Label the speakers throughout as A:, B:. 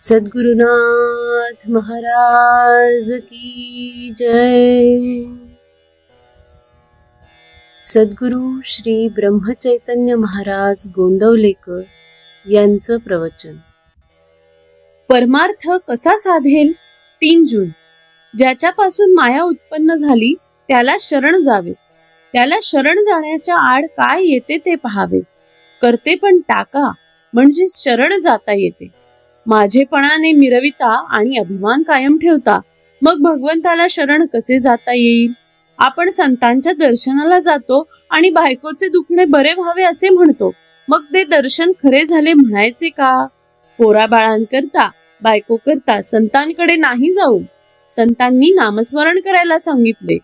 A: सद्गुरुनाथ महाराज की जय। सद्गुरु श्री ब्रह्मचैतन्य महाराज गोंदवलेकर यांचं प्रवचन. परमार्थ कसा साधेल? तीन जून. ज्याच्यापासून माया उत्पन्न झाली त्याला शरण जावे. त्याला शरण जाण्याच्या आड काय येते ते पहावे. करते पण टाका म्हणजे शरण जाता येते. माझेपणाने मिरविता आणि अभिमान कायम ठेवता मग भगवंताला शरण कसे जाता येईल? आपण संतांच्या दर्शनाला जातो आणि बायकोचे दुखणे बरे व्हावे असे म्हणतो मग ते दर्शन खरे झाले म्हणायचे का? पोरा बाळांकरता बायको करता संतांकडे नाही जाऊ. संतांनी नामस्मरण करायला सांगितले.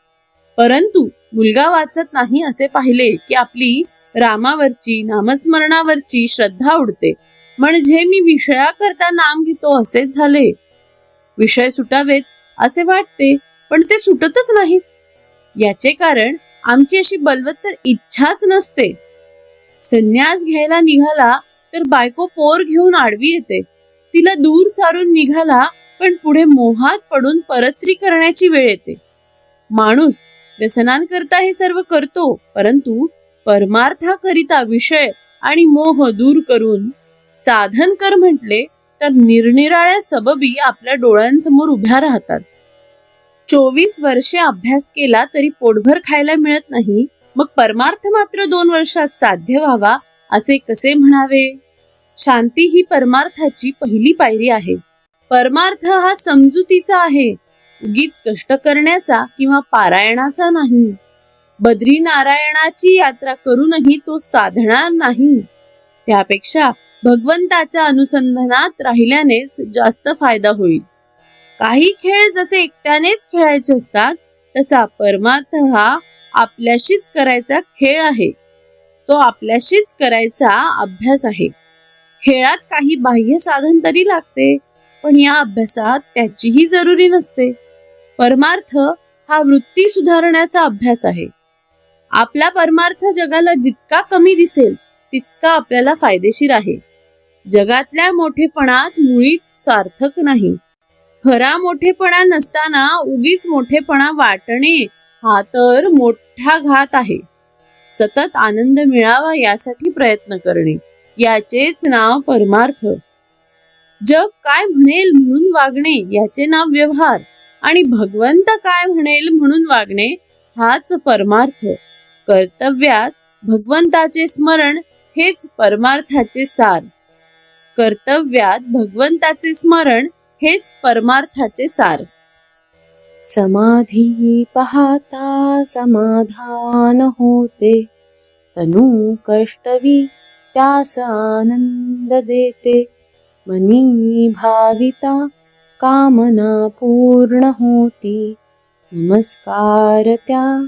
A: परंतु मुलगा वाचत नाही असे पाहिले की आपली रामावरची नामस्मरणावरची श्रद्धा उडते. म्हणजे मी विषयाकरता नाम घेतो असेच झाले. विषय सुटावेत असे वाटते पण ते सुटतच नाहीत. याचे कारण आमची अशी बलवत्तर इच्छाच नसते. संन्यास घ्यायला निघाला तर बायको पोर घेऊन आडवी येते. तिला दूर सारून निघाला पण पुढे मोहात पडून परस्त्री करण्याची वेळ येते. माणूस व्यसनांकरता हे सर्व करतो परंतु परमार्थाकरिता विषय आणि मोह दूर करून साधन कर म्हटले तर निरनिराळ्या सबबी आपल्या डोळ्यांसमोर उभ्या राहतात. चोवीस वर्षे अभ्यास केला तरी पोटभर खायला मिळत नाही. मग परमार्थ मात्र दोन वर्षात साध्य व्हावा असे कसे म्हणावे? शांती ही परमार्थाची पहिली पायरी आहे. परमार्थ हा समजुतीचा आहे. उगीच कष्ट करण्याचा किंवा पारायणाचा नाही. बद्री नारायणाची यात्रा करूनही तो साधणार नाही. त्यापेक्षा भगवंताच्या अनुसंधानात राहिल्यानेच जास्त फायदा होईल. काही खेळ जसे एकट्यानेच खेळायचे असतात तसा परमार्थ हा आपल्याशीच करायचा खेळ आहे. तो आपल्याशीच करायचा अभ्यास आहे. खेळात काही बाह्य साधन तरी लागते पण या अभ्यासात त्याचीही जरुरी नसते. परमार्थ हा वृत्ती सुधारण्याचा अभ्यास आहे. आपला परमार्थ जगाला जितका कमी दिसेल तितका आपल्याला फायदेशीर आहे. जगातल्या मोठेपणात मुळीच सार्थक नाही. खरा मोठेपणा नसताना उगीच मोठेपणा वाटणे हा तर मोठा घात आहे. सतत आनंद मिळावा यासाठी प्रयत्न करणे याचेच नाव परमार्थ. जग काय म्हणेल म्हणून वागणे याचे नाव व्यवहार. आणि भगवंत काय म्हणेल म्हणून वागणे हाच परमार्थ. कर्तव्यात भगवंताचे स्मरण हेच परमार्थाचे सार. कर्तव्यात भगवंताचे स्मरण हेच परमार्थाचे सार. समाधी पाहता समाधान होते. तनु कष्टवी त्यास आनंद देते. मनी भाविता कामना पूर्ण होती. नमस्कार त्या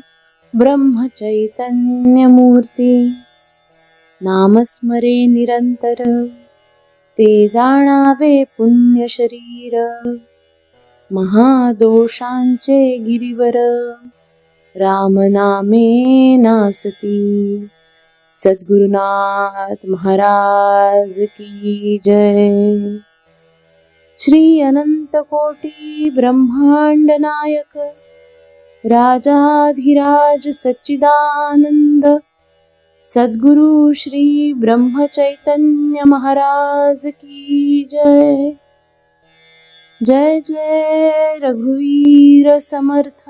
A: ब्रह्मचैतन्यमूर्ती. नामस्मरे निरंतर. ते जाणावे पुण्य शरीर. महादोषांचे गिरीवर. रामनामे नासती. सद्गुरुनाथ महाराज की जय. श्री अनंत कोटी ब्रह्मांड नायक. राजाधिराज सच्चिदानंद. सद्गुरु श्री ब्रह्मचैतन्य महाराज की जय। जय जय रघुवीर समर्थ।